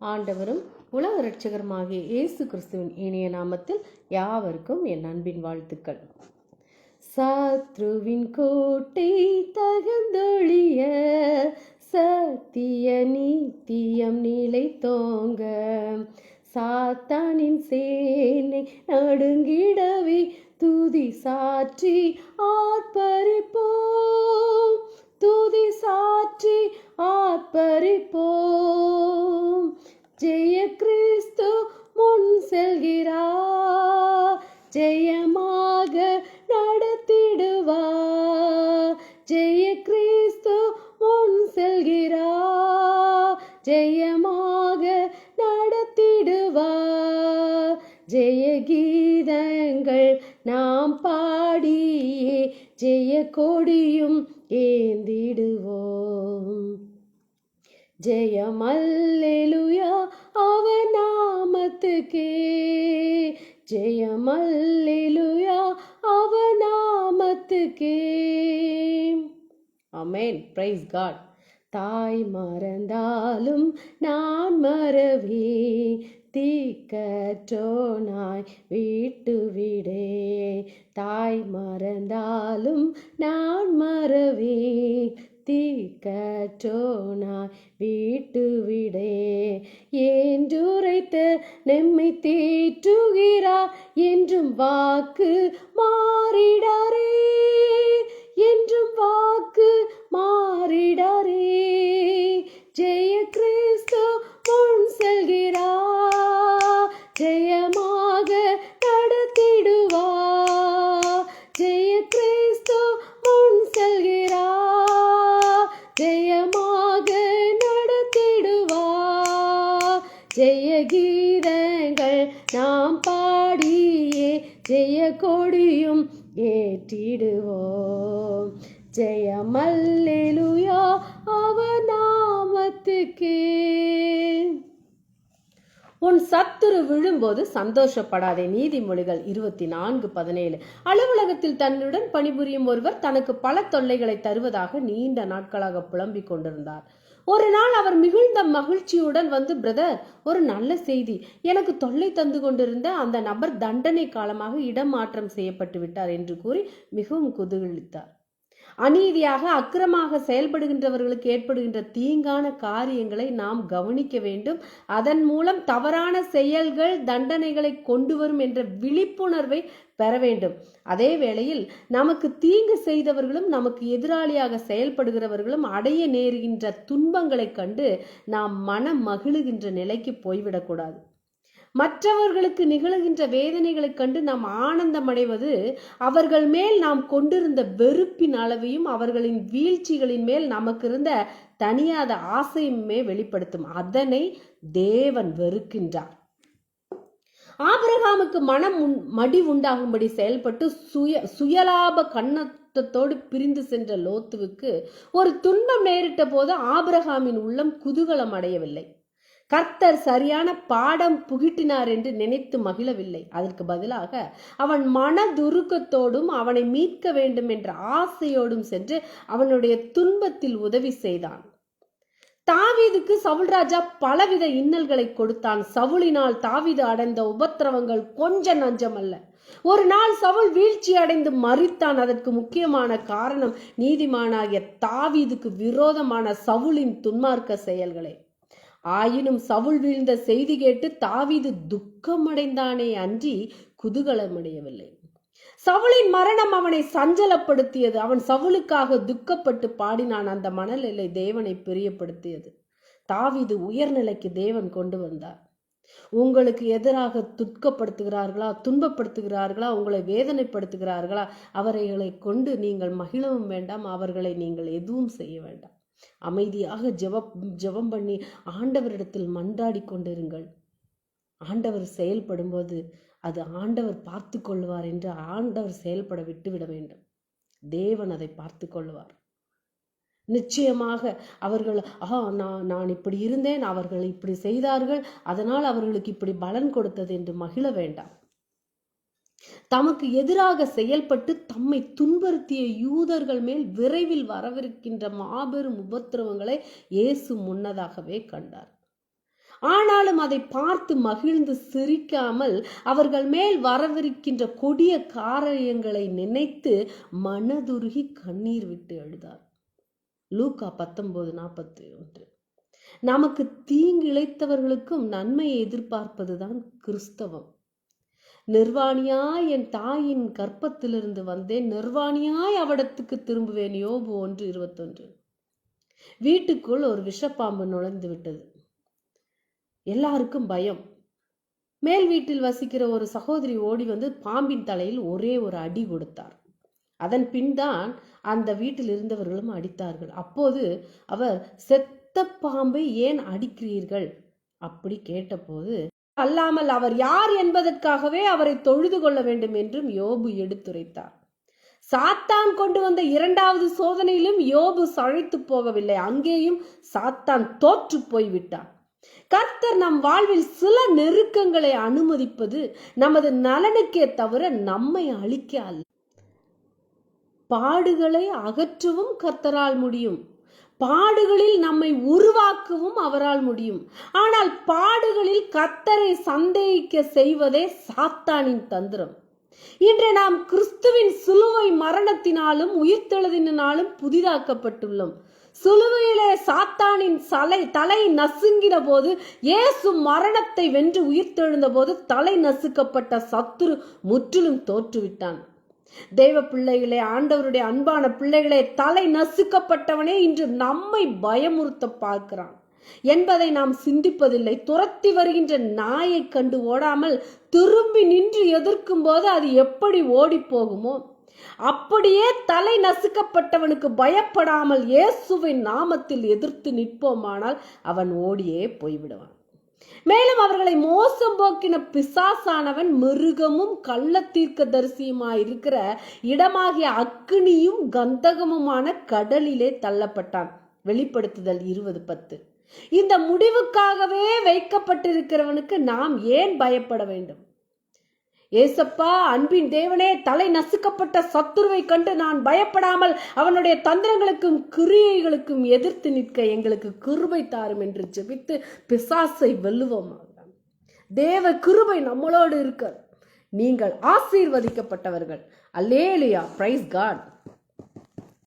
ஆண்டவரும் உலக ரட்சகருமாகிய இயேசு கிறிஸ்துவின் இனிய நாமத்தில் யாவருக்கும் என் அன்பின் வாழ்த்துக்கள். சத்ருவின் கோட்டை தகந்தொழிய சத்திய நீத்தியம் நிலை தோங்க சாத்தானின் சேனை நடுங்கிடவே துதி சாற்றி ஆர்ப்பரிப்போம் துதி சாற்றி ஆர்ப்பரிப்போம். ஜெயமாக நடத்திடுவார் ஜெய கீதங்கள் நாம் பாடியே ஜெய கொடியும் ஏந்திடுவோம். ஜெயமல்லேலுயா அவ நாமத்துக்கே ஜெயமல்லேலுயா அவ நாமத்துக்கே அமேன் பிரைஸ் காட் தாய் மறந்தாலும் நான் மறவே தீக்கற்றோனாய் வீட்டு விடே. தாய் மறந்தாலும் நான் மறவே தீக்கற்றோனாய் வீட்டு விடே. ஏன்றுரைத்த நெம்மை ஜெயமல்லேலுயா அவ நாமத்துக்கே. உன் சத்துரு விழும்போது சந்தோஷப்படாதே நீதிமொழிகள் இருபத்தி நான்கு பதினேழு. அலுவலகத்தில் தன்னுடன் பணிபுரியும் ஒருவர் தனக்கு பல தொல்லைகளை தருவதாக நீண்ட நாட்களாக புலம்பிக் கொண்டிருந்தார். ஒரு நாள் அவர் மிகுந்த மகிழ்ச்சியுடன் வந்து பிரதர் ஒரு நல்ல செய்தி. எனக்கு தொல்லை தந்து கொண்டிருந்த அந்த நபர் தண்டனை காலமாக இடமாற்றம் செய்யப்பட்டு விட்டார் என்று கூறி மிகவும் குதூகலித்தார். அநீதியாக அக்கிரமாக செயல்படுகின்றவர்களுக்கு ஏற்படுகின்ற தீங்கான காரியங்களை நாம் கவனிக்க வேண்டும். அதன் மூலம் தவறான செயல்கள் தண்டனைகளை கொண்டு வரும் என்ற விழிப்புணர்வை பெற வேண்டும். அதே வேளையில் நமக்கு தீங்கு செய்தவர்களும் நமக்கு எதிராளியாக செயல்படுகிறவர்களும் அடைய நேருகின்ற துன்பங்களைக் கண்டு நாம் மனம் மகிழுகின்ற நிலைக்கு போய்விடக்கூடாது. மற்றவர்களுக்கு நிகழுகின்ற வேதனைகளைக் கண்டு நாம் ஆனந்தம் அடைவது அவர்கள் மேல் நாம் கொண்டிருந்த வெறுப்பின் அளவையும் அவர்களின் வீழ்ச்சிகளின் மேல் நமக்கு இருந்த தனியாத ஆசையுமே வெளிப்படுத்தும். அதனை தேவன் வெறுக்கின்றார். ஆபிரகாமுக்கு மனம் உண்- மடி உண்டாகும்படி செயல்பட்டு சுய சுயலாப கண்ணத்தோடு பிரிந்து சென்ற லோத்துவுக்கு ஒரு துன்பம் நேரிட்ட போது ஆபிரகாமின் உள்ளம் குதூகலம் அடையவில்லை கர்த்தர் சரியான பாடம் புகிட்டினார் என்று நினைத்து மகிழவில்லை. அதற்கு பதிலாக அவன் மனதுருக்கத்தோடும் அவனை மீட்க வேண்டும் என்ற ஆசையோடும் சென்று அவனுடைய துன்பத்தில் உதவி செய்தான். தாவீதுக்கு சவுல்ராஜா பலவித இன்னல்களை கொடுத்தான். சவுளினால் தாவீது அடைந்த உபத்திரவங்கள் கொஞ்ச நஞ்சமல்ல ஒரு நாள் சவுல் வீழ்ச்சி அடைந்து மறித்தான் அதற்கு முக்கியமான காரணம் நீதிமானாகிய தாவீதுக்கு விரோதமான சவுளின் துன்மார்க்க செயல்களே. ஆயினும் சவுல் வீழ்ந்த செய்தி கேட்டு தாவிது துக்கமடைந்தானே அன்றி குதூகலமடையவில்லை. சவுளின் மரணம் அவனை சஞ்சலப்படுத்தியது. அவன் சவுளுக்காக துக்கப்பட்டு பாடினான். அந்த மணலிலை தேவனை பிரியப்படுத்தியது. தாவிது உயர்நிலைக்கு தேவன் கொண்டு வந்தார். உங்களுக்கு எதிராக துக்கப்படுத்துகிறார்களா துன்பப்படுத்துகிறார்களா உங்களை வேதனைப்படுத்துகிறார்களா அவர்களை கொண்டு நீங்கள் மகிழவும் வேண்டாம். அவர்களை நீங்கள் எதுவும் செய்ய வேண்டாம். அமைதியாக ஜெப ஜெபம் பண்ணி ஆண்டவரிடத்தில் மன்றாடி கொண்டிருங்கள். ஆண்டவர் செயல்படும்போது அது ஆண்டவர் பார்த்து கொள்வார் என்று ஆண்டவர் செயல்பட விட்டுவிட வேண்டும். தேவன் அதை பார்த்து கொள்வார். நிச்சயமாக அவர்கள் ஆ நான் நான் இப்படி இருந்தேன் அவர்கள் இப்படி செய்தார்கள் அதனால் அவர்களுக்கு இப்படி பலன் கொடுத்தது என்று மகிழ வேண்டாம். தமக்கு எதிராக செயல்பட்டு தம்மை துன்புறுத்திய யூதர்கள் மேல் விரைவில் வரவிருக்கின்ற மாபெரும் உபத்திரவங்களை இயேசு முன்னதாகவே கண்டார். ஆனாலும் அதை பார்த்து மகிழ்ந்து சிரிக்காமல் அவர்கள் மேல் வரவிருக்கின்ற கொடிய காரியங்களை நினைத்து மனதுருகி கண்ணீர் விட்டு அழுதார் லூக்கா பத்தொன்பது நாற்பத்தி ஒன்று. நமக்கு தீங்கிழைத்தவர்களுக்கும் நன்மையை எதிர்பார்ப்பதுதான் கிறிஸ்தவம். நிர்வாணியாய் என் தாயின் கற்பத்திலிருந்து வந்தேன். நிர்வாணியாய் அவடத்துக்கு திரும்புவேன். யோபு ஒன்று இருபத்தொன்று. வீட்டுக்குள் ஒரு விஷப்பாம்பு நுழைந்து விட்டது. எல்லாருக்கும் பயம். மேல் வீட்டில் வசிக்கிற ஒரு சகோதரி ஓடி வந்து பாம்பின் தலையில் ஒரே ஒரு அடி கொடுத்தார். அதன் பின்தான் அந்த வீட்டில் இருந்தவர்களும் அடித்தார்கள். அப்போது அவர் செத்த பாம்பை ஏன் அடிக்கிறீர்கள்? அப்படி கேட்டபோது அல்லாமல் அவர் யார் என்பதற்காகவே அவரை தொழுது கொள்ள வேண்டும் என்றும் யோபு எடுத்துரைத்தார். சாத்தான் கொண்டு வந்த இரண்டாவது சோதனையிலும் யோபு சழைத்து போகவில்லை. அங்கேயும் சாத்தான் தோற்று போய்விட்டான் கர்த்தர் நம் வாழ்வில் சில நெருக்கங்களை அனுமதிப்பது நமது நலனுக்கே தவிர நம்மை அழிக்க அல்ல. பாடுகளை அகற்றவும் கர்த்தரால் முடியும். பாடுகளில் நம்மை உருவாக்கவும் அவரால் முடியும். ஆனால் பாடுகளில் கத்தரை சந்தேகிக்க செய்வதே சாத்தானின் தந்திரம். இன்று நாம் கிறிஸ்துவின் சிலுவை மரணத்தினாலும் உயிர்த்தெழுதினாலும் புதிதாக்கப்பட்டுள்ளோம். சிலுவையிலே சாத்தானின் சலை தலை நசுங்கின போது இயேசு மரணத்தை வென்று உயிர்த்தெழுந்த போது தலை நசுக்கப்பட்ட சத்துரு முற்றிலும் தோற்றுவிட்டான். தெய்வ பிள்ளைகளே ஆண்டவருடைய அன்பான பிள்ளைகளே தலை நசுக்கப்பட்டவனே இன்று நம்மை பயமுறுத்த பார்க்கிறான். என்பதை நாம் சிந்திப்பதில்லை. துரத்தி வருகின்ற நாயை கண்டு ஓடாமல் திரும்பி நின்று எதிர்க்கும் போது அது எப்படி ஓடி போகுமோ அப்படியே தலை நசுக்கப்பட்டவனுக்கு பயப்படாமல் இயேசுவின் நாமத்தில் எதிர்த்து நிற்போமானால் அவன் ஓடியே போய்விடுவான். மேலும் அவர்களை மோசம் போக்கின பிசாசானவன் மிருகமும் கள்ள தீர்க்க தரிசியுமாயிருக்கிற இடமாகிய அக்னியும் கந்தகமுமான கடலிலே தள்ளப்பட்டான். வெளிப்படுத்துதல் இருபது பத்து. இந்த முடிவுக்காகவே வைக்கப்பட்டிருக்கிறவனுக்கு நாம் ஏன் பயப்பட வேண்டும்? ஏசப்பா அன்பின் தேவனே தலை நசுக்கப்பட்ட சத்துருவை கண்டு நான் பயப்படாமல் அவனுடைய தந்திரங்களுக்கும் கிரியைகளுக்கும் எதிர்த்து நிற்க எங்களுக்கு கிருபை தாரும் என்று ஜெபித்து பிசாசை வெல்லுவோமாக தேவ கிருபை நம்மளோடு இருக்க. நீங்கள் ஆசீர்வதிக்கப்பட்டவர்கள். அல்லேலியா. Price God